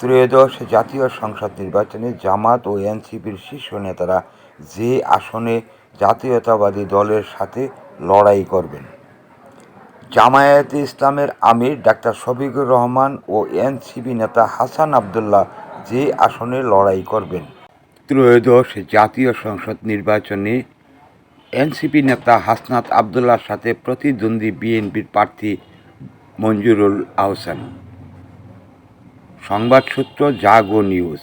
ত্রয়োদশ জাতীয় সংসদ নির্বাচনে জামাত ও এনসিপির শীর্ষ নেতারা যে আসনে জাতীয়তাবাদী দলের সাথে লড়াই করবেন। জামায়াতে ইসলামের আমির ডাক্তার শফিকুর রহমান ও এনসিপি নেতা হাসান আবদুল্লাহ যে আসনে লড়াই করবেন। ত্রয়োদশ জাতীয় সংসদ নির্বাচনে এনসিপি নেতা হাসনাত আবদুল্লার সাথে প্রতিদ্বন্দ্বী বিএনপির প্রার্থী মঞ্জুরুল আহসান। সংবাদ সূত্র জাগো নিউজ।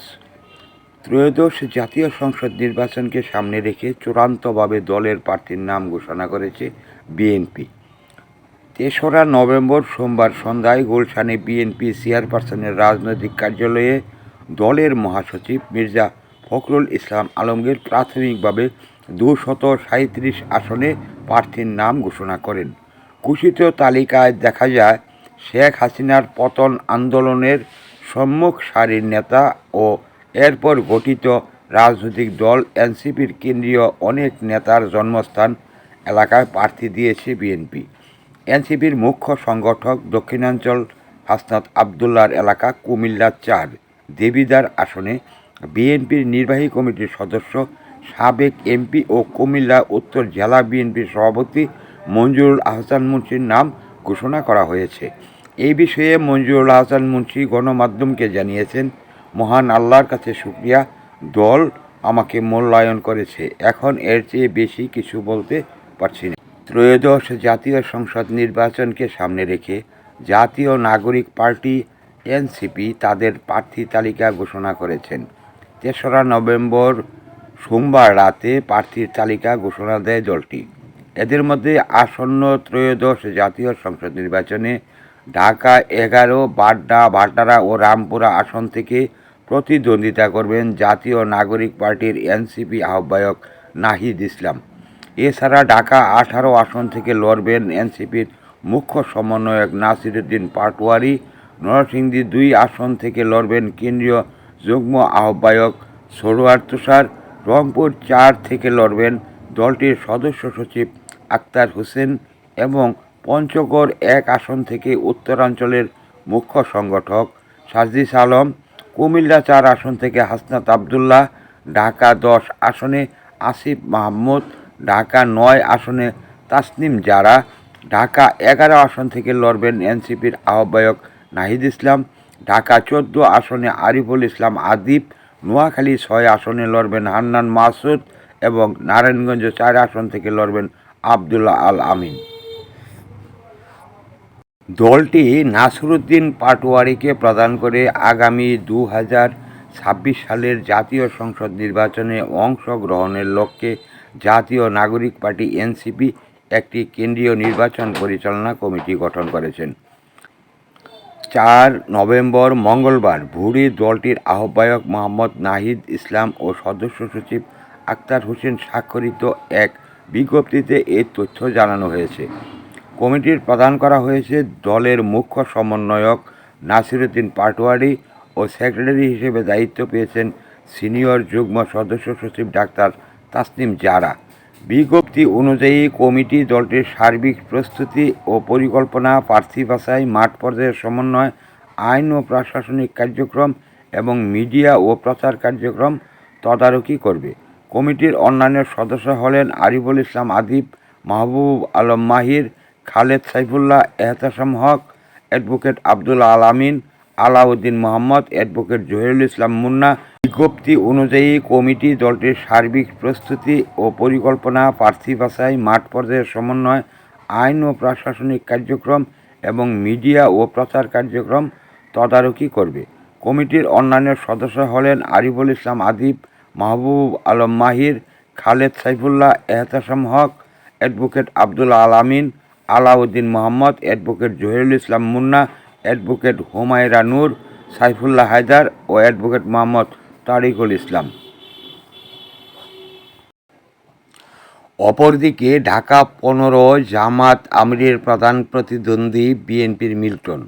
ত্রয়োদশ জাতীয় সংসদ নির্বাচনকে সামনে রেখে চূড়ান্তভাবে দলের প্রার্থীর নাম ঘোষণা করেছে বিএনপি। তেসরা নভেম্বর সোমবার সন্ধ্যায় গুলশানে বিএনপি চেয়ারপারসনের রাজনৈতিক কার্যালয়ে দলের মহাসচিব মির্জা ফখরুল ইসলাম আলমগীর প্রাথমিকভাবে দুশত সাঁত্রিশ আসনে প্রার্থীর নাম ঘোষণা করেন। ঘোষিত তালিকায় দেখা যায়, শেখ হাসিনার পতন আন্দোলনের সম্মুখ সারির নেতা ও এরপর গঠিত রাজনৈতিক দল এনসিপির কেন্দ্রীয় অনেক নেতার জন্মস্থান এলাকায় প্রার্থী দিয়েছে বিএনপি। এনসিপির মুখ্য সংগঠক দক্ষিণাঞ্চল হাসনাত আবদুল্লার এলাকা কুমিল্লা চার দেবিদার আসনে বিএনপির নির্বাহী কমিটির সদস্য, সাবেক এমপি ও কুমিল্লা উত্তর জেলা বিএনপির সভাপতি মঞ্জুরুল আহসান মুন্সির নাম ঘোষণা করা হয়েছে। এই বিষয়ে মঞ্জুরুল আহসান মুন্সি গণমাধ্যমকে জানিয়েছেন, মহান আল্লাহর কাছে শুক্রিয়া, দল আমাকে মূল্যায়ন করেছে। এখন এর চেয়ে বেশি কিছু বলতে পারছি না। ত্রয়োদশ জাতীয় সংসদ নির্বাচনকে সামনে রেখে জাতীয় নাগরিক পার্টি এনসিপি তাদের প্রার্থী তালিকা ঘোষণা করেছেন। তেসরা নভেম্বর সোমবার রাতে প্রার্থীর তালিকা ঘোষণা দেয় দলটি। এদের মধ্যে আসন্ন ত্রয়োদশ জাতীয় সংসদ নির্বাচনে ঢাকা এগারো, বাড্ডা ভাটারা ও রামপুরা আসন থেকে প্রতিদ্বন্দ্বিতা করবেন জাতীয় নাগরিক পার্টির এনসিপি আহ্বায়ক নাহিদ ইসলাম। এছাড়া ঢাকা আঠারো আসন থেকে লড়বেন এনসিপির মুখ্য সমন্বয়ক নাসিরুদ্দিন পাটোয়ারি। নরসিংদী দুই আসন থেকে লড়বেন কেন্দ্রীয় যুগ্ম আহ্বায়ক সরোয়ার তুষার। রংপুর চার থেকে লড়বেন দলটির সদস্য সচিব আক্তার হোসেন এবং পঞ্চগড় এক আসন থেকে উত্তরাঞ্চলের মুখ্য সংগঠক সাজিস আলম, কুমিল্লা চার আসন থেকে হাসনাত আবদুল্লাহ, ঢাকা দশ আসনে আসিফ মাহমুদ, ঢাকা নয় আসনে তাসনিম জারা, ঢাকা এগারো আসন থেকে লড়বেন এনসিপির আহ্বায়ক নাহিদ ইসলাম, ঢাকা চোদ্দ আসনে আরিফুল ইসলাম আদিব, নোয়াখালী ছয় আসনে লড়বেন হান্নান মাসুদ এবং নারায়ণগঞ্জ চার আসন থেকে লড়বেন আবদুল্লাহ আল আমিন। দলটি নাসরুদ্দিন পাটোয়ারিকে প্রদান করে আগামী দু হাজার ছাব্বিশ সালের জাতীয় সংসদ নির্বাচনে অংশগ্রহণের লক্ষ্যে জাতীয় নাগরিক পার্টি এনসিপি একটি কেন্দ্রীয় নির্বাচন পরিচালনা কমিটি গঠন করেছেন। চার নভেম্বর মঙ্গলবার ভুরি দলটির আহ্বায়ক মোহাম্মদ নাহিদ ইসলাম ও সদস্য সচিব আক্তার হোসেন স্বাক্ষরিত এক বিজ্ঞপ্তিতে এই তথ্য জানানো হয়েছে। কমিটির প্রদান করা হয়েছে দলের মুখ্য সমন্বয়ক নাসিরুদ্দিন পাটোয়ারি ও সেক্রেটারি হিসেবে দায়িত্ব পেয়েছেন সিনিয়র যুগ্ম সদস্য সচিব ডাক্তার তাসনিম জারা। বিজ্ঞপ্তি অনুযায়ী কমিটি দলটির সার্বিক প্রস্তুতি ও পরিকল্পনা, প্রার্থী বাছাই, মাঠ পর্যায়ের সমন্বয়, আইন ও প্রশাসনিক কার্যক্রম এবং মিডিয়া ও প্রচার কার্যক্রম তদারকি করবে। কমিটির অন্যান্য সদস্য হলেন আরিফুল ইসলাম আদিব, মাহবুব আলম মাহির খালেদ সাইফুল্লাহ এহতাসাম হক, অ্যাডভোকেট আব্দুল আলামিন আলাউদ্দিন মোহাম্মদ, অ্যাডভোকেট জহিরুল ইসলাম মুন্না। বিজ্ঞপ্তি অনুযায়ী কমিটি দলটির সার্বিক প্রস্তুতি ও পরিকল্পনা, প্রার্থী বাছাই, মাঠ পর্যায়ের সমন্বয়, আইন ও প্রশাসনিক কার্যক্রম এবং মিডিয়া ও প্রচার কার্যক্রম তদারকি করবে। কমিটির অন্যান্য সদস্য হলেন Ariful Islam Adib, Mahbub Alam Mahir, Khaled Saifullah Ehtasam Haque, advocate Abdul Alamin Alauddin Mohammad, advocate Zahirul Islam Munna, advocate Humaira Noor, Saifullah Haider ও অ্যাডভোকেট মোহাম্মদ তারিকুল ইসলাম। অপরদিকে ঢাকা পনেরো জামাত আমিরের প্রধান প্রতিদ্বন্দ্বী বিএনপির মিল্টন।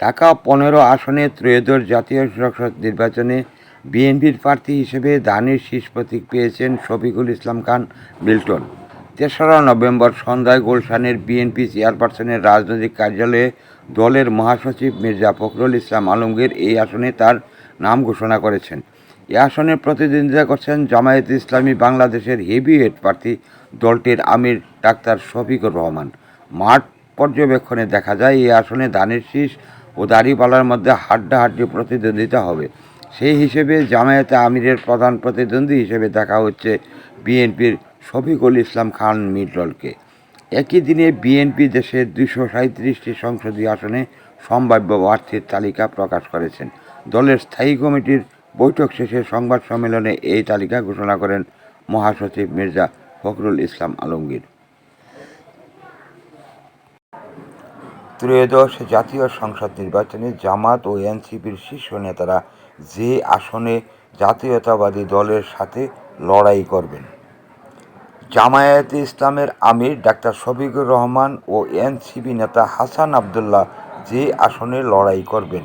ঢাকা পনেরো আসনে ত্রয়োদশ জাতীয় সংসদ নির্বাচনে বিএনপির প্রার্থী হিসেবে দানের শীষ প্রতীক পেয়েছেন শফিকুল ইসলাম খান মিল্টন। তেসরা নভেম্বর সন্ধ্যায় গুলশানের বিএনপি চেয়ারপারসনের রাজনৈতিক কার্যালয়ে দলের মহাসচিব মির্জা ফখরুল ইসলাম আলমগীর এই আসনে তার নাম ঘোষণা করেছেন। এ আসনে প্রতিদ্বন্দ্বিতা করছেন জামায়াত ইসলামী বাংলাদেশের হেভিওয়েট প্রার্থী দলটির আমির ডাক্তার শফিকুর রহমান। মাঠ পর্যবেক্ষণে দেখা যায় এই আসনে ধানের শীষ ও দাড়িপালার মধ্যে হাড্ডাহাড্ডি প্রতিদ্বন্দ্বিতা হবে। সেই হিসেবে জামায়াতে আমিরের প্রধান প্রতিদ্বন্দ্বী হিসেবে দেখা হচ্ছে বিএনপির শফিকুল ইসলাম খান মিডলকে একই দিনে বিএনপি দেশের দুশো সাঁত্রিশটি সংসদীয় আসনে সম্ভাব্য প্রার্থীর তালিকা প্রকাশ করেছেন। দলের স্থায়ী কমিটির বৈঠক শেষে সংবাদ সম্মেলনে এই তালিকা ঘোষণা করেন মহাসচিব মির্জা ফখরুল ইসলাম আলমগীর। ত্রয়োদশ জাতীয় সংসদ নির্বাচনে জামাত ও এনসিপির শীর্ষ নেতারা যে আসনে জাতীয়তাবাদী দলের সাথে লড়াই করবেন। জামায়াতে ইসলামের আমির ডাক্তার শফিকুর রহমান ও এনসিপি নেতা হাসান আবদুল্লাহ যে আসনে লড়াই করবেন।